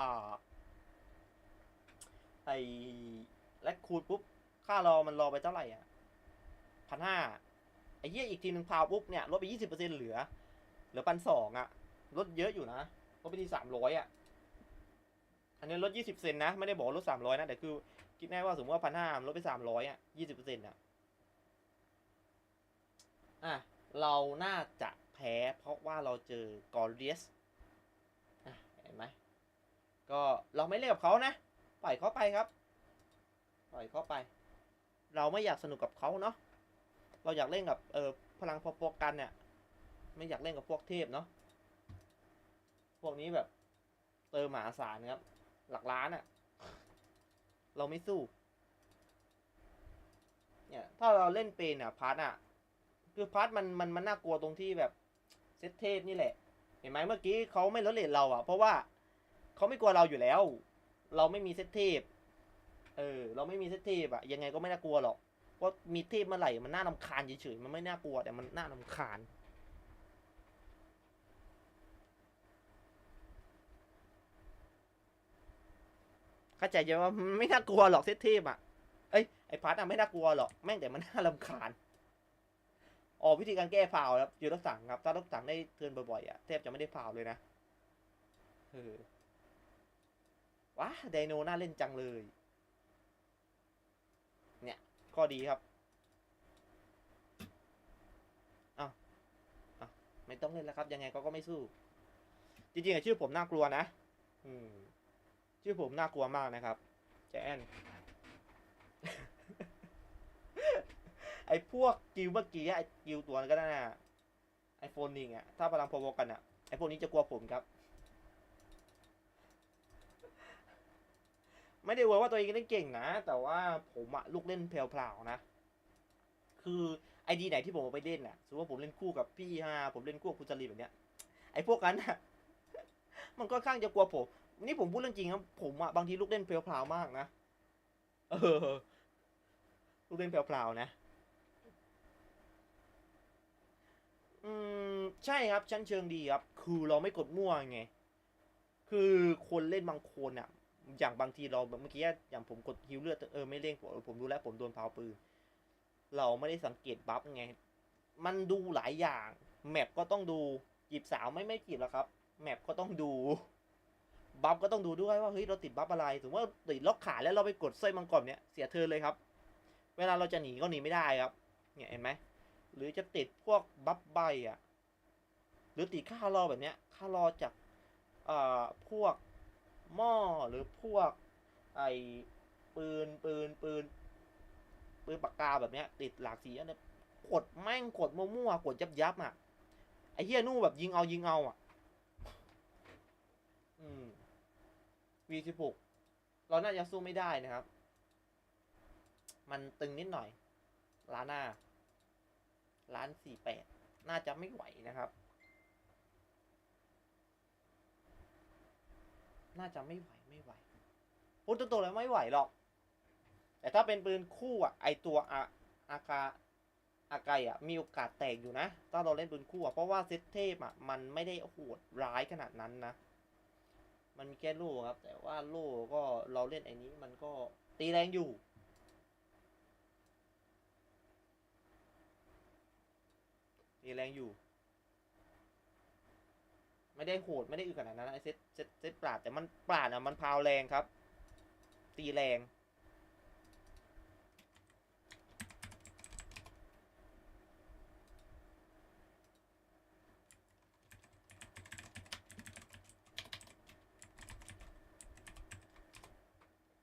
อ่า ไอแลกคูดปุ๊บ ค่ารอมันรอไปเท่าไหร่อะพันห้าไอ้เหี้ยอีกทีหนึ่งพาวปุ๊บเนี่ยลดไปยี่สิบเปอร์เซ็นเหลือ เหลือพันสองอะลดเยอะอยู่นะลดไปที่สามร้อยอะ อันนี้ลดยี่สิบเซนนะ ไม่ได้บอกลดสามร้อยนะ แต่คือ คิดแน่ว่าสมมติว่าพันห้าลดไปสามร้อยอะยี่สิบเปอร์เซ็นต์อะ อะ เราน่าจะแพ้เพราะว่าเราเจอกอริสอะเห็นไหม ก็เราไม่เล่นกับเขานะ ปล่อยเขาไปครับ ปล่อยเขาไป เราไม่อยากสนุกกับเขาเนาะ เราอยากเล่นกับเออพลังพอๆกันเนี่ย ไม่อยากเล่นกับพวกเทพเนาะ พวกนี้แบบเติมมหาศาลครับ หลักล้านอะ่ะเราไม่สู้ เนี่ย ถ้าเราเล่นเป็นอะพาร์ทอะคือพาร์ทมันมันมันน่ากลัวตรงที่แบบเซตเทพนี่แหละ เห็นไหมเมื่อกี้เขาไม่ลดเลทเราอะเพราะว่า เขาไม่กลัวเราอยู่แล้ว เราไม่มีเซตเทพ เออ เราไม่มีเซตเทพอะยังไงก็ไม่น่ากลัวหรอกเพรามีเทพเมื่อไหร่มันน่ารำคาญเฉยๆมันไม่น่ากลัวแต่มันน่ารำคาญเข้าใจใช่ว่าไม่น่ากลัวหรอกเซตเทพอะ เอ้ยไอพัทอะไม่น่ากลัวหรอกแม่งแต่มันน่ารำคาญออกวิธีการแก้ฟาวครับยูรถสั่งครับถ้ารถสั่งได้เตือนบ่อยๆอะแทบจะไม่ได้ฟาวเลยนะเออ ว้าไดโนน่าเล่นจังเลย เนี่ยข้อดีครับอ้าวอ้าวไม่ต้องเล่นแล้วครับ ยังไงก็ก็ไม่สู้ จริงๆชื่อผมน่ากลัวนะอืมชื่อผมน่ากลัวมากนะครับแจนไอ้พวกกิลเมื่อกี้ไอ้กิลตัวนั้นก็นั่นะไอโฟนนิงอะถ้าพลังพอๆกันอะไอพวกนี้จะกลัวผมครับ ไม่ได้ว่าว่าตัวเองเล่นเก่งนะ แต่ว่าผมอะลูกเล่นเพลวๆนะ คือไอดีไหนที่ผมไปเล่นนะสมมติว่าผมเล่นคู่กับพี่ฮาผมเล่นคู่กับคุณจรีแบบเนี้ย ไอพวกนั้นน่ะมันก็ข้างจะกลัวผม นี่ผมพูดเรื่องจริงครับผมอะบางทีลูกเล่นเพลวๆมากนะ เออ ลูกเล่นเพลวๆนะ อืม ใช่ครับชั้นเชิงดีครับ คือเราไม่กดมั่วไง คือคนเล่นบางคนอะ อย่างบางทีเราแบบเมื่อกี้อย่างผมกดฮิวเลือดเออไม่เร่งผมผมรู้แล้วผมโดนเผาปืน เราไม่ได้สังเกตบัฟไง มันดูหลายอย่าง แมปก็ต้องดูจีบสาวไม่ไม่จีบหรอกครับ แมปก็ต้องดูบัฟก็ต้องดูด้วยว่าเฮ้ยเราติดบัฟอะไรสมมติว่าติดล็อกขาแล้วเราไปกดสร้อยมังกรเนี่ยเสียเธอเลยครับ เวลาเราจะหนีก็หนีไม่ได้ครับ เนี่ยเห็นไหมหรือจะติดพวกบัฟใบอะ หรือติดค่ารอแบบเนี้ยค่ารอจากเอ่อพวก หม้อหรือพวก ไอปืนปืนปืนปืนปากกาแบบเนี้ย ติดหลากสีอันนี้กดแม่งกดมั่วๆกดยับยับอะไอเฮียนู่แบบยิงเอายิงเอาอะ อืม V16 เราน่าจะสู้ไม่ได้นะครับ มันตึงนิดหน่อยล้านหน้าล้านสี่แปดน่าจะไม่ไหวนะครับ น่าจะไม่ไหวไม่ไหวพูดตรงๆแล้วไม่ไหวหรอก แต่ถ้าเป็นปืนคู่อะไอตัวอาอากาอากายอะมีโอกาสแตกอยู่นะถ้าเราเล่นปืนคู่อะเพราะว่าเซตเทพอะมันไม่ได้โหดร้ายขนาดนั้นนะ มันมีแค่โล่ครับ แต่ว่าโล่ก็เราเล่นไอ้นี้มันก็ตีแรงอยู่ตีแรงอยู่ ไม่ได้โหดไม่ได้อึขนาดนั้นไอเซตเซตเซตปราดแต่มันปราดอะมันพาวแรงครับ ตีแรง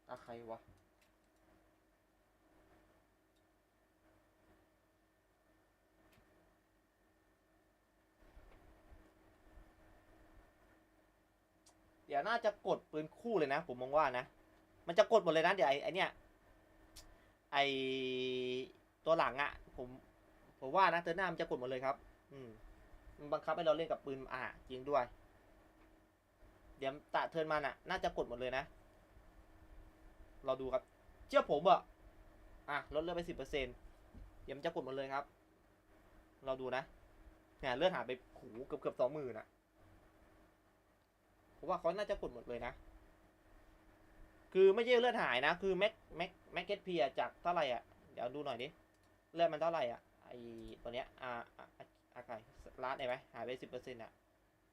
ตาใครวะ เดี๋ยวน่าจะกดปืนคู่เลยนะ ผมมองว่านะ มันจะกดหมดเลยนะเดี๋ยวไอ้ไอเนี้ยไอตัวหลังอะ่ะ ผมผมว่านะเทอร์หน้ามันจะกดหมดเลยครับ อืมมันบังคับให้เราเล่นกับปืนอ่าจริงด้วย เดี๋ยวตะเทินมันอะ่ะ น่าจะกดหมดเลยนะ เราดูครับ เชื่อผมอะอะลดเลือดไปสิบเปอร์เซ็นเดี๋ยวมันจะกดหมดเลยครับ เราดูนะเนี่ยเลือดหายไปหูเกือบเกือบสองหมื่นอะ ผมว่าเขาน่าจะกดหมดเลยนะ คือไม่ใช่เลือดหายนะ คือแม็กแม็กแม็กเก็ตเพียจากเท่าไหร่อะ เดี๋ยวดูหน่อยดิ เลือดมันเท่าไหร่อะ ไอตัวเนี้ยอาอาอาอาไก่ลาดได้ไหมหายไปสิบเปอร์เซ็นต์อะ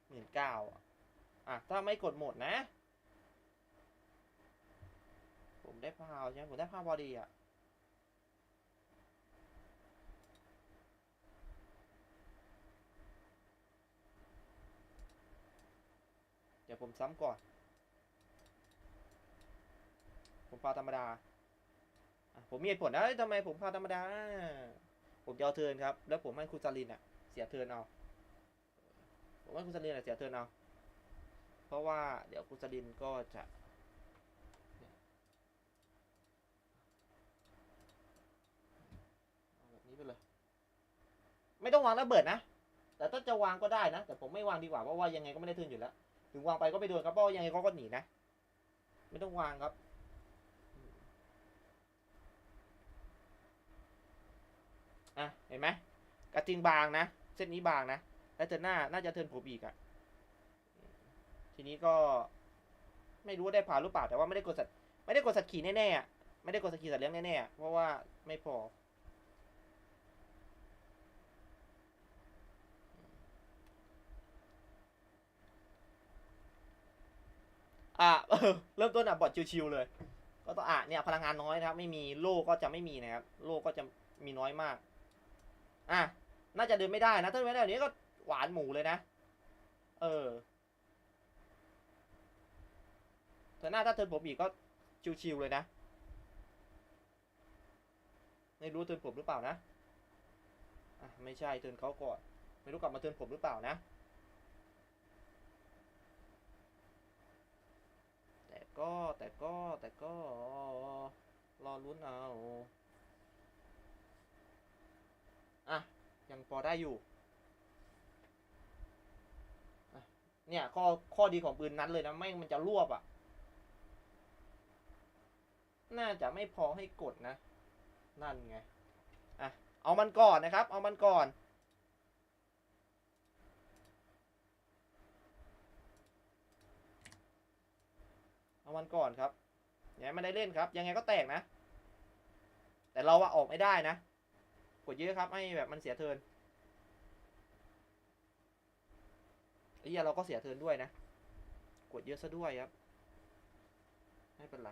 หมื่นเก้าอะ ถ้าไม่กดหมดนะ ผมได้พาวใช่ไหมผมได้พาวพอดีอะ เดี๋ยวผมซ้ำก่อน ผมพาธรรมดา ผมมีเหตุผลนะทำไมผมพาธรรมดา ผมจะเอาเทินครับ แล้วผมให้คุณซาลินอะ เสียเทินเอา ผมให้คุณซาลินอะเสียเทินเอา เพราะว่าเดี๋ยวคุณซาลินก็จะแบบนี้ไปเลยไม่ต้องวางระเบิดนะ แต่ถ้าจะวางก็ได้นะ แต่ผมไม่วางดีกว่า เพราะว่ายังไงก็ไม่ได้เทินอยู่แล้ว ถึงวางไปก็ไม่โดนครับเพราะยังไงเขาก็หนีนะ ไม่ต้องวางครับอะเห็นไหมกระทิงบางนะ เส้นนี้บางนะ แล้วเทินหน้าน่าจะเทินผมอีกอะ่ะทีนี้ก็ ไม่รู้ว่าได้ผ่านหรือเปล่าแต่ว่าไม่ได้กดสัตไม่ได้กดสัตว์ขี่แน่ๆอะไม่ได้กดสัตว์ขี่สัตว์เลี้ยงแน่ๆอะเพราะว่าไม่พอ อะเริ่มต้นอะบอดชิวๆเลย ก็ต้องอะเนี่ยพลังงานน้อยนะครับ ไม่มีโล่ก็จะไม่มีนะครับโล่ก็จะมีน้อยมาก อะน่าจะเดินไม่ได้นะถ้าเดินไม่ได้แบบนี้ก็หวานหมูเลยนะ เออแต่หน้าถ้าเทินผมอีกก็ชิวๆเลยนะไม่รู้เทินผมหรือเปล่านะอะไม่ใช่เทินเขาก่อนไม่รู้กลับมาเทินผมหรือเปล่านะ แต่ ก็แต่ก็แต่ก็ รอลุ้นเอาอะ ยังพอได้อยู่เนี่ยข้อข้อดีของปืนนั้นเลยนะไม่มันจะรวบอะ น่าจะไม่พอให้กดนะ นั่นไงอะเอามันก่อนนะครับ เอามันก่อน เอามันก่อนครับอย่าให้มันได้เล่นครับ ยังไงก็แตกนะ แต่เราว่าออกไม่ได้นะ กดเยอะครับให้แบบมันเสียเทินไอ้เหี้ยเราก็เสียเทินด้วยนะ กดเยอะซะด้วยครับ ไม่เป็นไร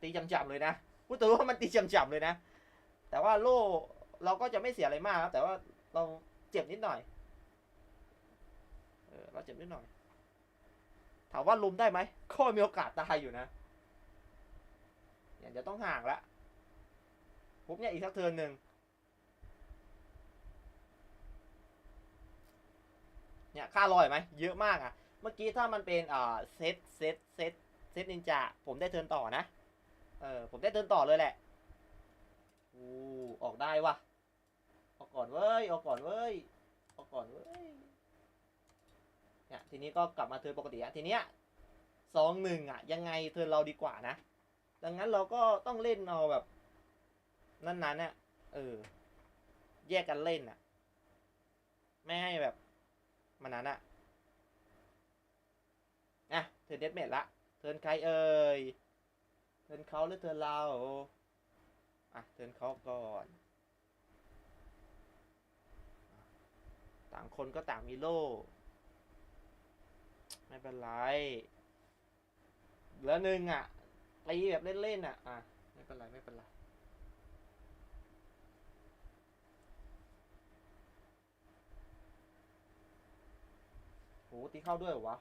ตีจำๆเลยนะพูดตัวว่ามันตีจำๆเลยนะ แต่ว่าโล่เราก็จะไม่เสียอะไรมากครับ แต่ว่าเราเจ็บนิดหน่อย เออเราเจ็บนิดหน่อย ถามว่าลุมได้ไหมก็มีโอกาสตายอยู่นะอย่างจะต้องห่างละปุ๊บเนี่ยอีกสักเทินหนึ่งเนี่ยค่าลอยไหมเยอะมากอะ เมื่อกี้ถ้ามันเป็นอ่าเซตเซตเซตเซตนินจาผมได้เทินต่อนะเออผมได้เทินต่อเลยแหละอู้ออกได้วะออกก่อนเว้ยออกก่อนเว้ยออกก่อนเว้ย เนี่ยทีนี้ก็กลับมาเทิร์นปกติอะทีเนี้ยสองหนึ่งอะยังไงเทิร์นเราดีกว่านะ ดังนั้นเราก็ต้องเล่นเอาแบบนั้นๆเนี่ยเออ แยกกันเล่นอะไม่ให้แบบมันนั้นอะอะเทิร์นเดสเมทละเทิร์นใครเอ่ยเทิร์นเขาหรือเทิร์นเราอะเทิร์นเขาก่อนต่างคนก็ต่างมีโล่ ไม่เป็นไรเหลือหนึ่งอะตีแบบเล่นๆอะ อะ ไม่เป็นไร ไม่เป็นไรโหตีเข้าด้วยเหรอวะ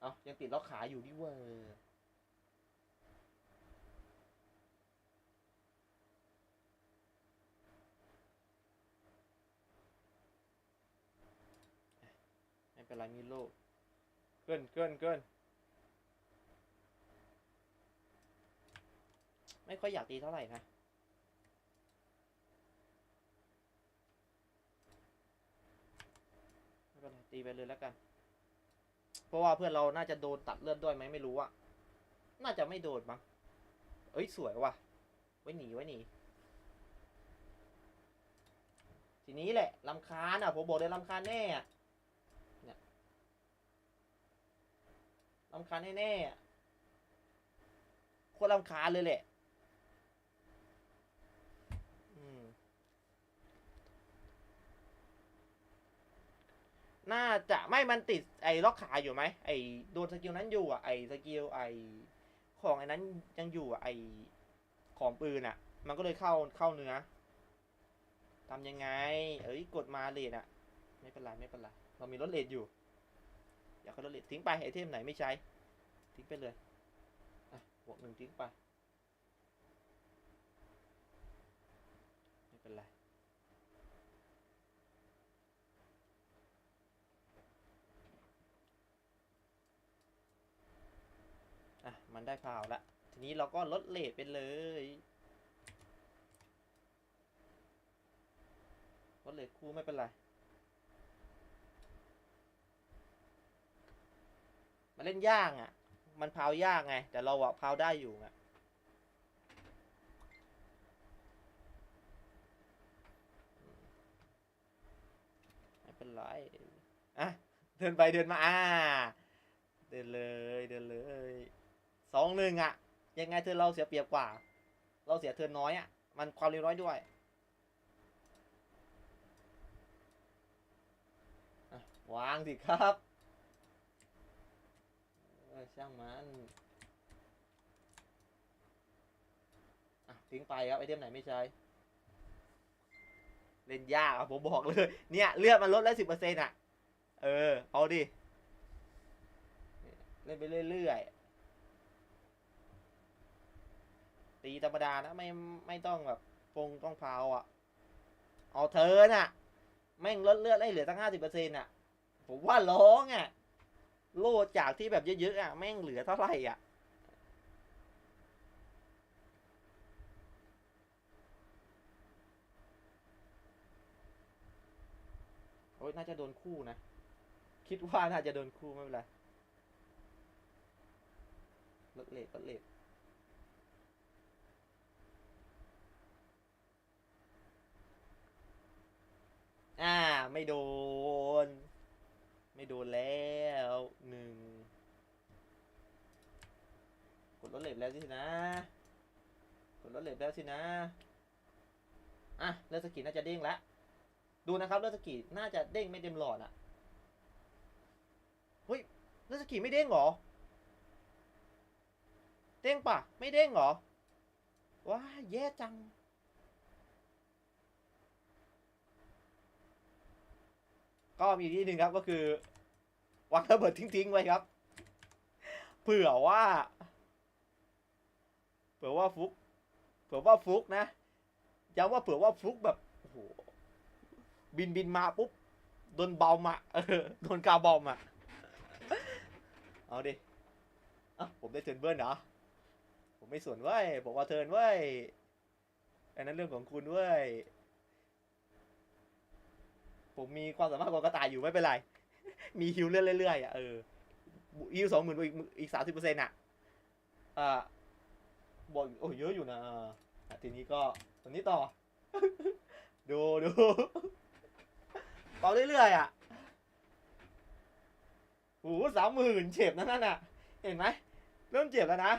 เอายังติดล็อกขาอยู่ดิเวอ ร์ไรมีโล่เกินเกินเกินไม่ค่อยอยากตีเท่าไหร่นะไม่เป็นไรตีไปเลยแล้วกัน เพราะว่าเพื่อนเราน่าจะโดนตัดเลือดด้วยไหมไม่รู้อะน่าจะไม่โดนมั้งเอ้ยสวยว่ะ ไว้หนีไว้หนี ทีนี้แหละลำคาญอะผมบอกเลยลำคาญแน่อะเนี่ย ลำคาญแน่ๆโคตรลำคาญเลยแหละน่าจะไม่มันติดไอ้ล็อกขาอยู่ไหมไอ้โดนสกิลนั้นอยู่อะไอ้สกิลไอ้ของไอ้นั้นยังอยู่อะไอ้ของปืนอะ มันก็เลยเข้าเข้าเนื้อทำยังไง เอ้ยกดมาเลดอะ ไม่เป็นไรไม่เป็นไรเรามีรถเลดอยู่ อยากให้รถเลดทิ้งไปไอเทมไหนไม่ใช้ ทิ้งไปเลยอะบวกหนึ่งทิ้งไป ไม่เป็นไรอะ มันได้พาวละ ทีนี้เราก็ลดเลทไปเลยลดเลทคู่ไม่เป็นไร มัน เล่นยากอะ มันพาวยากไง แต่เราอะพาวได้อยู่ไงไม่เป็นไรอะเดินไปเดินมาอ่าเดินเลยเดินเลยสองหนึ่งอะ ยังไงเธอเราเสียเปรียบกว่า เราเสียเธอน้อยอะ มันความเร็วน้อยด้วยวางสิครับ ช่างมันอะทิ้งไปครับไอเทมไหนไม่ใช้เล่นยากอะผมบอกเลยเนี่ยเลือดมันลดแล้วสิบเปอร์เซ็นต์อะ เออ เอาดิ เล่นไปเรื่อยๆ ตีธรรมดานะ ไม่ไม่ต้องแบบปงต้องพาวอะ เอาเธอน่ะ แม่งลดเลือดได้เหลือตั้งห้าสิบเปอร์เซ็นต์อะ ผมว่าร้องอะ โลดจากที่แบบเยอะๆอะแม่งเหลือเท่าไหร่อะโอ้ยน่าจะโดนคู่นะ คิดว่าน่าจะโดนคู่ไม่เป็นไรลดเลทลดเลทอ่า ไม่โดน ไม่โดนแล้วหนึ่งกดลดเลทแล้วสินะ กดลดเลทแล้วสินะ อะเลือดสกีน่าจะเด้งแล้วดูนะครับเลือดสกีน่าจะเด้งไม่เต็มหลอดอะเฮ้ยเลือดสกีไม่เด้งเหรอ เด้งปะไม่เด้งเหรอว้าแย่จัง ก็มีที่หนึ่งครับก็คือวางระเบิดทิ้งๆไว้ครับ เผื่อว่า เผื่อว่าฟุก เผื่อว่าฟุกนะย้ำว่าเผื่อว่าฟุกแบบโอ้โหบินบินมาปุ๊บโดนเบอมอะเออโดนกาบอมอะเอาดิอะผมได้เทิร์นเบิร์นเหรอผมไม่สนเว้ยผมว่าเทิร์นเว้ยอันนั้นเรื่องของคุณเว้ย ผมมีความสามารถกว่ากระต่ายอยู่ไม่เป็นไร มีฮิวเรื่อยๆอะเออฮิวสองหมื่นอีกอีกสามสิบเปอร์เซ็นต์อะอ่าบวกโอ้เยอะอยู่นะทีนี้ก็ตัวนี้ต่อ ดูดูต่อเรื่อยๆอะโอ้สามหมื่นเจ็บนะนั่นน่ะ เห็นไหมเริ่มเจ็บแล้วนะ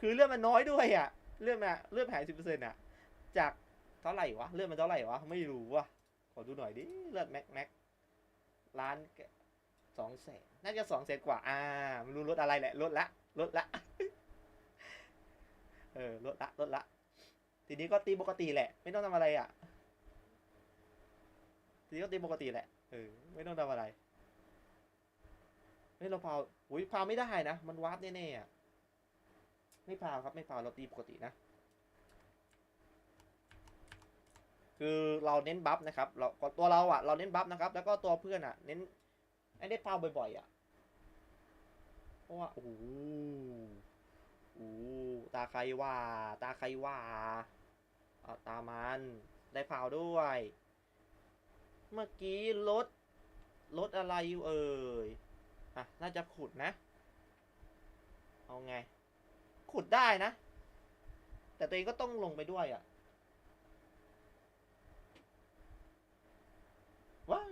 คือเลือดมันน้อยด้วยอะ เลือดมันเลือดหายสิบเปอร์เซ็นต์อะ จากเท่าไหร่วะ เลือดมันเท่าไหร่วะ ไม่รู้ว่ะ ขอดูหน่อยดิเลือดแม็กแม็กล้านสองแสนน่าจะสองแสนกว่า อ่าไม่รู้ลดอะไรแหละลดละลดละ เออลดละลดละ ทีนี้ก็ตีปกติแหละ ไม่ต้องทำอะไรอะ ทีนี้ก็ตีปกติแหละ เออ ไม่ต้องทำอะไรเฮ้ยเราพาวอุ้ยพาวไม่ได้นะ มันวาร์ปแน่ๆอะ ไม่พาวครับ ไม่พาวเราตีปกตินะ คือเราเน้นบัฟนะครับเราตัวเราอะเราเน้นบัฟนะครับ แล้วก็ตัวเพื่อนอะ เน้นให้ได้พาวบ่อยๆอะเพราะว่าโอ้โหโอ้โหตาใครว่า ตาใครว่าเอาตามันได้พาวด้วย เมื่อกี้รถรถอะไรอยู่เอ่ยอะน่าจะขุดนะ เอาไง ขุดได้นะ แต่ตัวเองก็ต้องลงไปด้วยอะ ว้า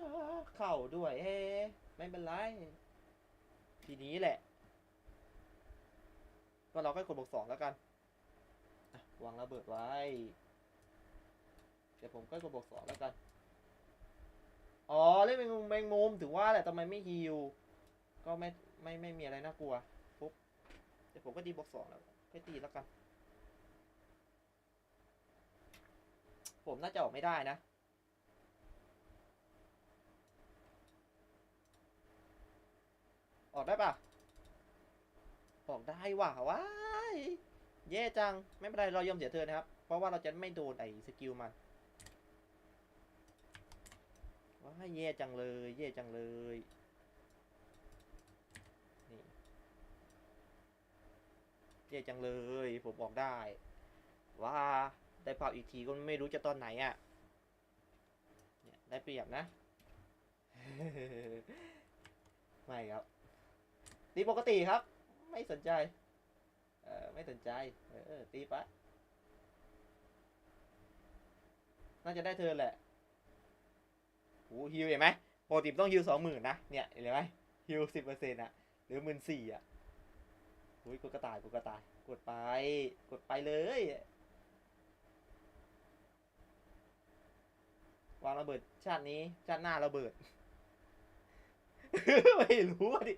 เข่าด้วยเฮ้ไม่เป็นไร ทีนี้แหละ ก็เราก็กดบวกสองแล้วกันวางระเบิดไว้ เดี๋ยวผมก็กดบวกสองแล้วกัน อ๋อ เล่นแมงมุมแมงมุมถึงว่าแหละทำไมไม่ฮิว ก็ไม่ไม่ไม่มีอะไรน่ากลัวปุ๊บเดี๋ยวผมก็ดีบวกสองแล้วให้ตีแล้วกัน ผมน่าจะออกไม่ได้นะ ออกได้ปะออกได้ว่ะว้ายแย่จัง ไม่เป็นไรเรายอมเสียเธอนะครับ เพราะว่าเราจะไม่โดนไอ้สกิลมันว้ายแย่จังเลยแย่จังเลยนี่แย่จังเลย ผมออกได้ ว้าได้เผาอีกทีก็ไม่รู้จะตอนไหนอะ่ะเนี่ยได้เปรียบนะ ไม่ครับ ตีปกติครับ ไม่สนใจ เออไม่สนใจ เออตีปะน่าจะได้เธอแหละโอ้ฮิวเห็นไหมปกติต้องฮิวสองหมื่นนะ เนี่ยเห็นไหมฮิวสิบเปอร์เซ็นต์อะหรือหมื่นสี่อะอุ้ยกดกระต่ายกดกระต่าย กดไป กดไปเลย วางระเบิดชาตินี้ ชาติหน้าระเบิด ไม่รู้อะดิ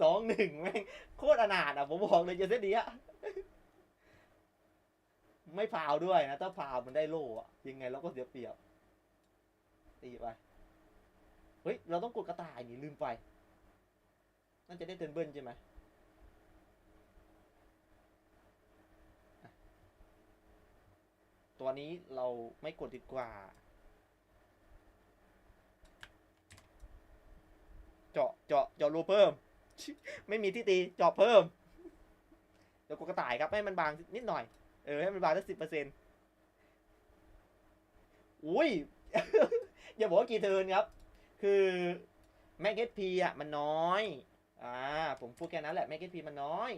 สองหนึ่งแม่งโคตรอนาถอะผมบอกเลยเจะเส้นนี้อะไม่พาวด้วยนะ ถ้าพาวมันได้โล่อะยังไงเราก็เสียเปรียบ ตีไป เฮ้ย เราต้องกดกระต่ายนี่ลืมไปน่าจะได้เทินเบิลใช่ไหมตัวนี้เราไม่กดดีกว่า เจาะเจาะเจาะรูเพิ่ม ไม่มีที่ตีจาะเพิ่มเดี๋ยวกกระต่ายครับให้มันบางนิดหน่อย เออให้มันบางสักสิบเปอร์เซ็นต์อุ้ยอย่าบอกว่ากี่เทิร์นครับ คือแม็กเอสพีอะมันน้อย อ่า ผมพูดแค่นั้นแหละแม็กเอสพีมันน้อย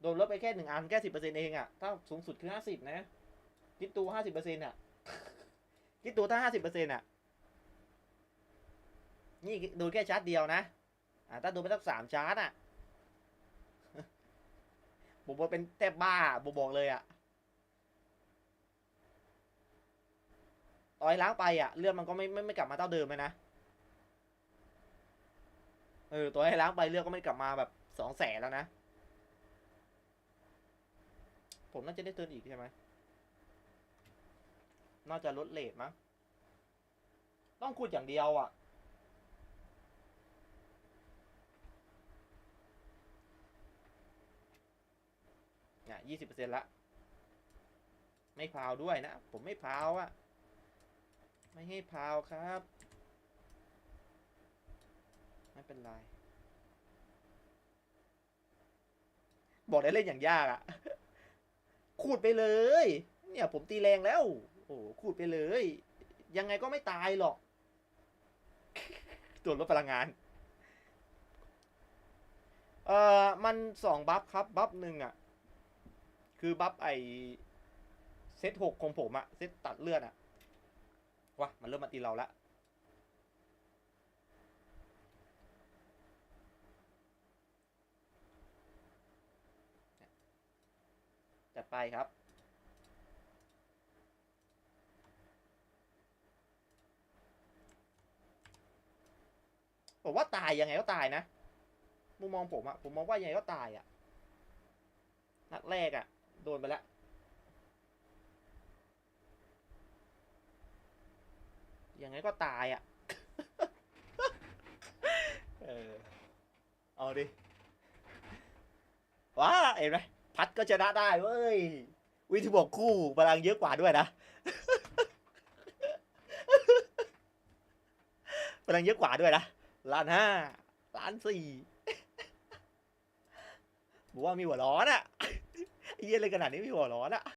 โดนลดไปแค่หนึ่งอันแค่สิบเปอร์เซ็นต์เองอะ ถ้าสูงสุดคือห้าสิบนะคิดตัวห้าสิบเปอร์เซ็นต์อะคิดตัวถ้าห้าสิบเปอร์เซ็นต์อะ นี่โดูแค่ชาร์จเดียวนะ อ่าถ้าดูไปสักสามชาร์จอะผมบอกเป็นแทบบ้าผมบอกเลยอะต่อยล้างไปอะเลือดมันก็ไม่ไม่ไม่กลับมาเท่าเดิมเลยนะเออตัวให้ล้างไปเลือดก็ไม่กลับมาแบบสองแสนแล้วนะ ผมน่าจะได้เทิร์นอีกใช่ไหมน่าจะลดเลทมั้งต้องขุดอย่างเดียวอะ เนี่ยยี่สิบเปอร์เซ็นต์ละ ไม่พาวด้วยนะ ผมไม่พาวอะไม่ให้พาวครับ ไม่เป็นไร บอกได้เล่นอย่างยากอะขูดไปเลย เนี่ยผมตีแรงแล้ว โอ้ขูดไปเลย ยังไงก็ไม่ตายหรอกตัวลดพลังงาน เอ่อ มันสองบัฟครับ บัฟหนึ่งอะ คือบัฟไอเซตหกของผมอะเซตตัดเลือดอะวะมันเริ่มมาตีเราละจัดไปครับผมว่าตายยังไงก็ตายนะ มุมมองผมอะผมมองว่ายังไงก็ตายอะนัดแรกอะ่ะ โดนไปแล้ว ยังไงก็ตายอะ่ะ เออ เอาดิ ว้า เห็นไหมพัดก็ชนะได้เว้ย วิธีบอกคู่พลังเยอะกว่าด้วยนะพลังเยอะกว่าด้วยนะล้านห้าล้านสี่บอกว่ามีหัวร้อนอะไอ้ เยี่ยอะไรขนาดนี้มีหัวร้อนอะ